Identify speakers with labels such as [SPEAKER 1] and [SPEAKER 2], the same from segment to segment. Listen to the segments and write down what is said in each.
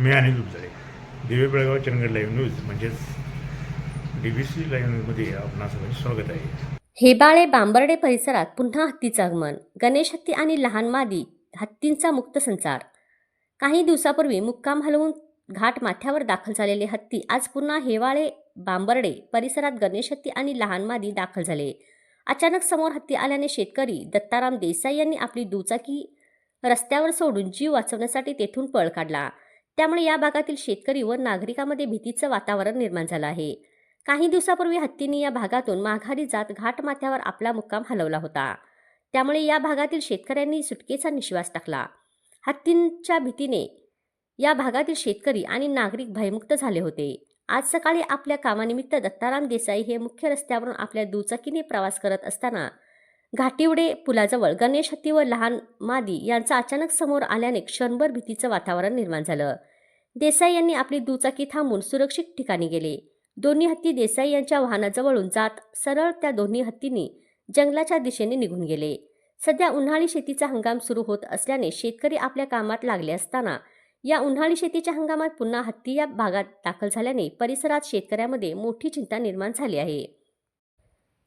[SPEAKER 1] मी अनिल दुबजाळे दिवे Belgaum Chandgad live news म्हणजेच D B C live न्यूजमध्ये आपणा सगळं स्वागत आहे.
[SPEAKER 2] हेबाळे बांबर्डे परिसरात पुन्हा हत्तीचं आगमन गणेश हत्ती आणि लहान मादी हत्तींचा मुक्त संचार. काही दिवसापूर्वी मुक्काम हलवून घाट माथ्यावर दाखल झालेले हत्ती आज पुन्हा हेवाळे बांबर्डे परिसरात गणेश हत्ती आणि लहान मादी दाखल झाले. अचानक समोर हत्ती आल्याने शेतकरी दत्ताराम देसाई यांनी आपली दुचाकी रस्त्यावर सोडून जीव वाचवण्यासाठी तेथून पळ काढला. त्यामुळे या भागातील शेतकरी व नागरिकांमध्ये भीतीचं वातावरण निर्माण झालं आहे. काही दिवसापूर्वी हत्तींनी या भागातून माघारी जात घाट माथ्यावर आपला मुक्काम हलवला होता. त्यामुळे या भागातील शेतकऱ्यांनी सुटकेचा निश्वास टाकला. हत्तींच्या भीतीने या भागातील शेतकरी आणि नागरिक भयमुक्त झाले होते. आज सकाळी आपल्या कामानिमित्त दत्ताराम देसाई हे मुख्य रस्त्यावरून आपल्या दुचाकीने प्रवास करत असताना घाटिवडे पुलाजवळ गणेश हत्ती व लहान मादी यांचा अचानक समोर आल्याने क्षणभर भीतीचं वातावरण निर्माण झालं. देसाई यांनी आपली दुचाकी थांबून सुरक्षित ठिकाणी गेले. दोन्ही हत्ती देसाई यांच्या वाहनाजवळून जात सरळ त्या दोन्ही हत्तींनी जंगलाच्या दिशेने निघून गेले. सध्या उन्हाळी शेतीचा हंगाम सुरू होत असल्याने शेतकरी आपल्या कामात लागले असताना या उन्हाळी शेतीच्या हंगामात पुन्हा हत्ती या भागात दाखल झाल्याने परिसरात शेतकऱ्यामध्ये मोठी चिंता निर्माण झाली आहे.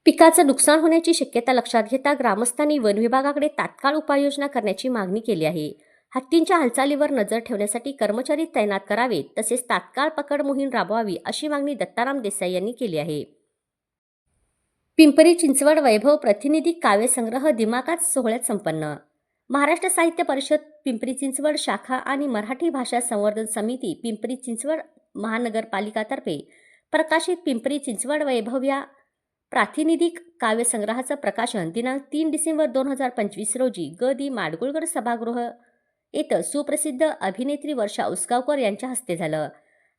[SPEAKER 2] पिकाचं नुकसान होण्याची शक्यता लक्षात घेता ग्रामस्थांनी वन विभागाकडे तात्काळ उपाययोजना करण्याची मागणी केली आहे. हत्तींच्या हालचालीवर नजर ठेवण्यासाठी कर्मचारी तैनात करावेत तसेच तात्काळ पकड मोहीम राबवावी अशी मागणी दत्ताराम देसाई यांनी केली आहे. पिंपरी चिंचवड वैभव प्रतिनिधी काव्यसंग्रह दिमाकात सोहळ्यात संपन्न. महाराष्ट्र साहित्य परिषद पिंपरी चिंचवड शाखा आणि मराठी भाषा संवर्धन समिती पिंपरी चिंचवड महानगरपालिकातर्फे प्रकाशित पिंपरी चिंचवड वैभव या प्रातिनिधिक काव्यसंग्रहाचं प्रकाशन दिनांक तीन डिसेंबर दोन हजार पंचवीस रोजी ग. दि. माडगुळकर सभागृह येथं सुप्रसिद्ध अभिनेत्री वर्षा उसगावकर यांच्या हस्ते झालं.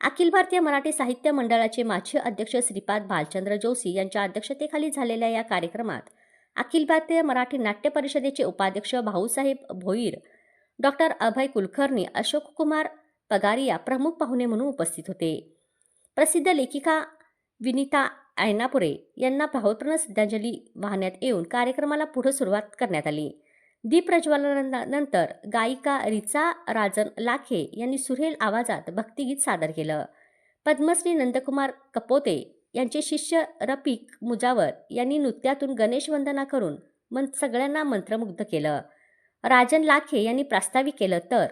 [SPEAKER 2] अखिल भारतीय मराठी साहित्य मंडळाचे माजी अध्यक्ष श्रीपाद भालचंद्र जोशी यांच्या अध्यक्षतेखाली झालेल्या या कार्यक्रमात अखिल भारतीय मराठी नाट्य परिषदेचे उपाध्यक्ष भाऊसाहेब भोईर डॉक्टर अभय कुलकर्णी अशोक कुमार पगारिया प्रमुख पाहुणे म्हणून उपस्थित होते. प्रसिद्ध लेखिका विनिता ऐनापुरे यांना भावपूर्ण श्रद्धांजली वाहण्यात येऊन कार्यक्रमाला पुढे सुरुवात करण्यात आली. दीपप्रज्वलनानंतर गायिका रिचा राजन लाखे यांनी सुरेल आवाजात भक्तिगीत सादर केलं. पद्मश्री नंदकुमार कपोते यांचे शिष्य रफिक मुजावर यांनी नृत्यातून गणेश वंदना करून मन सगळ्यांना मंत्रमुग्ध केलं. राजन लाखे यांनी प्रास्ताविक केलं तर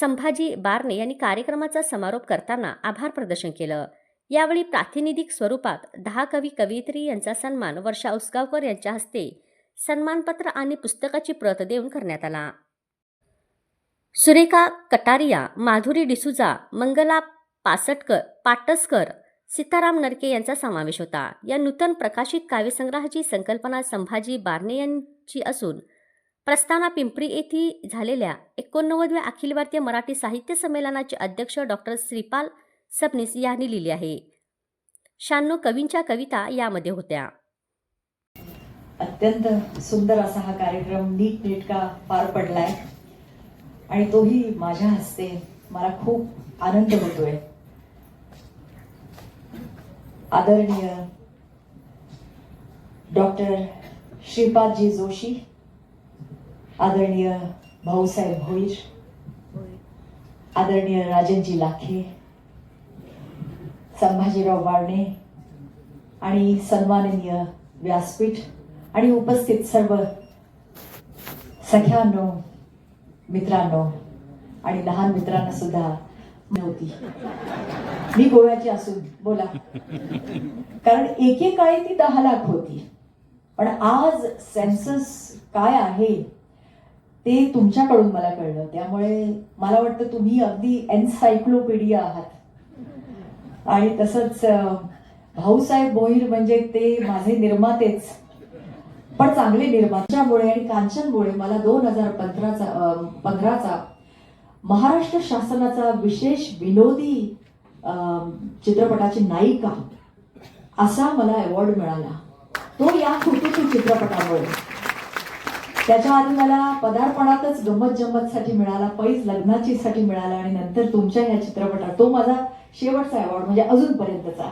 [SPEAKER 2] संभाजी बारणे यांनी कार्यक्रमाचा समारोप करताना आभार प्रदर्शन केलं. यावेळी प्रातिनिधिक स्वरूपात दहा कवी कवयित्री यांचा सन्मान वर्षा उसगावकर यांच्या हस्ते सन्मानपत्र आणि पुस्तकाची प्रत देऊन करण्यात आला. सुरेखा कटारिया माधुरी डिसुजा मंगला पासटकर पाटसकर सीताराम नरके यांचा समावेश होता. या नूतन प्रकाशित काव्यसंग्रहाची संकल्पना संभाजी बारणे यांची असून प्रस्ताना पिंपरी येथे झालेल्या एकोणनव्वदव्या अखिल भारतीय मराठी साहित्य संमेलनाचे अध्यक्ष डॉक्टर श्रीपाल सबनीस यांनी लिहिली आहे. शहाण्णव कवींच्या कविता यामध्ये होत्या.
[SPEAKER 3] अत्यंत सुंदर असा हा कार्यक्रम नीट नेटका पार पडलाय. आणि तोही माझ्या हस्ते मला खूप आनंद होतोय. आदरणीय डॉक्टर श्रीपादजी जोशी आदरणीय भाऊसाहेब भोईर आदरणीय राजनजी लाखे संभाजीराव बारणे आणि सन्माननीय व्यासपीठ आणि उपस्थित सर्व सख्यांनो मित्रांनो आणि लहान मित्रांना सुद्धा नव्हती. मी गोव्याची असून बोला. कारण एकेकाळी ती दहा लाख होती. पण आज सेन्सस काय आहे ते तुमच्याकडून मला कळलं. त्यामुळे मला वाटतं तुम्ही अगदी एन्सायक्लोपीडिया आहात. आणि तसंच भाऊसाहेब भोईर म्हणजे ते माझे निर्मातेच. पण चांगले निर्मात्यामुळे आणि कांचनमुळे मला दोन हजार पंधराचा पंधराचा महाराष्ट्र शासनाचा विशेष विनोदी चित्रपटाची नायिका असा मला अवॉर्ड मिळाला. तो या कुटुंबी चित्रपटामुळे. त्याच्या आधी मला पदार्पणातच गंमत जम्मतसाठी मिळाला पैज लग्नाची साठी मिळाला आणि नंतर तुमच्या या चित्रपटात तो माझा शेवटचा अवॉर्ड म्हणजे अजूनपर्यंतचा.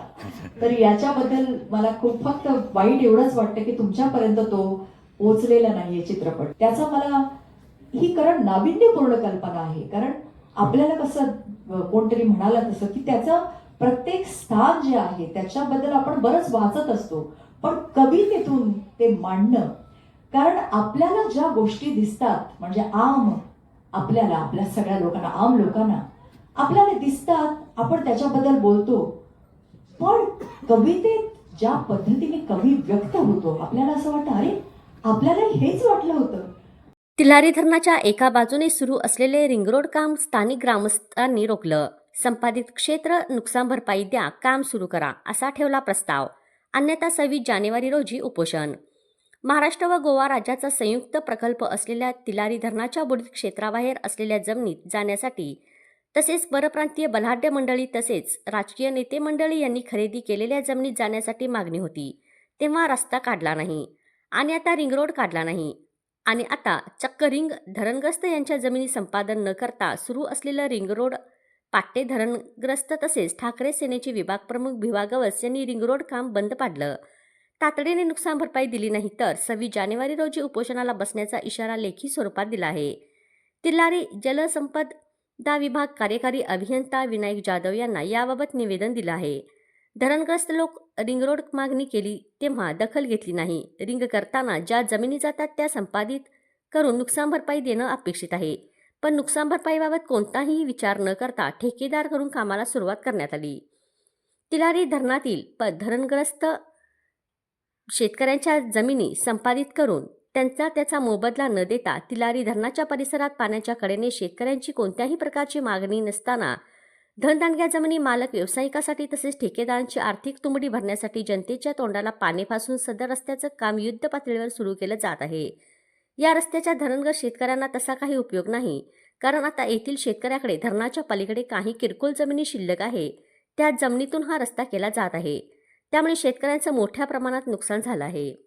[SPEAKER 3] तर याच्याबद्दल मला खूप फक्त वाईट एवढंच वाटतं की तुमच्यापर्यंत तो पोचलेला नाहीये चित्रपट. त्याचा मला ही कारण नाविन्यपूर्ण कल्पना आहे. कारण आपल्याला कसं कोणतरी म्हणाला तसं की त्याचं प्रत्येक स्थान जे आहे त्याच्याबद्दल आपण बरंच वाचत असतो. पण कवितेतून ते मांडणं. कारण आपल्याला ज्या गोष्टी दिसतात म्हणजे आम आपल्याला आपल्या सगळ्या लोकांना आम लोकांना आपल्याला दिसतात आपण त्याच्याबद्दल बोलतो. पण कवितेत ज्या पद्धतीने कवी व्यक्त होतो आपल्याला असं वाटतं अरे आपल्याला हेच वाटलं होतं.
[SPEAKER 2] तिलारी धरणाच्या एका बाजूने सुरू असलेले रिंगरोड काम स्थानिक ग्रामस्थांनी रोखलं. संपादित क्षेत्र नुकसान भरपाई द्या काम सुरू करा असा ठेवला प्रस्ताव. अन्यथा सव्वीस जानेवारी रोजी उपोषण. महाराष्ट्र व गोवा राज्याचा संयुक्त प्रकल्प असलेल्या तिलारी धरणाच्या बुडीत क्षेत्राबाहेर असलेल्या जमिनीत जाण्यासाठी तसेच परप्रांतीय बलाढ्य मंडळी तसेच राजकीय नेते मंडळी यांनी खरेदी केलेल्या जमिनीत जाण्यासाठी मागणी होती. तेव्हा रस्ता काढला नाही आणि आता रिंगरोड काढला नाही. आणि आता चक्क रिंग धरणग्रस्त यांच्या जमिनी संपादन न करता सुरू असलेलं रिंग रोड पाट्टे धरणग्रस्त तसेच ठाकरे सेनेचे विभाग प्रमुख भिवा गवस यांनी रिंग रोड काम बंद पाडलं. तातडीने नुकसान भरपाई दिली नाही तर सव्वीस जानेवारी रोजी उपोषणाला बसण्याचा इशारा लेखी स्वरूपात दिला आहे. तिल्लारी जलसंपद दा विभाग कार्यकारी अभियंता विनायक जाधव यांना याबाबत निवेदन दिलं आहे. धरणग्रस्त लोक रिंग रोड मागणी केली तेव्हा दखल घेतली नाही. रिंग करताना ज्या जमिनी जातात त्या संपादित करून नुकसान भरपाई देणं अपेक्षित आहे. पण नुकसान भरपाईबाबत कोणताही विचार न करता ठेकेदार करून कामाला सुरुवात करण्यात आली. तिलारी धरणातील प धरणग्रस्त शेतकऱ्यांच्या जमिनी संपादित करून त्यांचा त्याचा मोबदला न देता तिलारी धरणाच्या परिसरात पाण्याच्या कडेने शेतकऱ्यांची कोणत्याही प्रकारची मागणी नसताना धनदांडग्या जमिनी मालक व्यावसायिकासाठी तसेच ठेकेदारांची आर्थिक तुंबडी भरण्यासाठी जनतेच्या तोंडाला पाणी फासून सदर रस्त्याचं काम युद्ध पातळीवर सुरू केलं जात आहे. या रस्त्याच्या धरणगर शेतकऱ्यांना तसा काही उपयोग नाही. कारण आता येथील शेतकऱ्याकडे धरणाच्या पलीकडे काही किरकोळ जमिनी शिल्लक आहे. त्या जमिनीतून हा रस्ता केला जात आहे. त्यामुळे शेतकऱ्यांचं मोठ्या प्रमाणात नुकसान झालं आहे.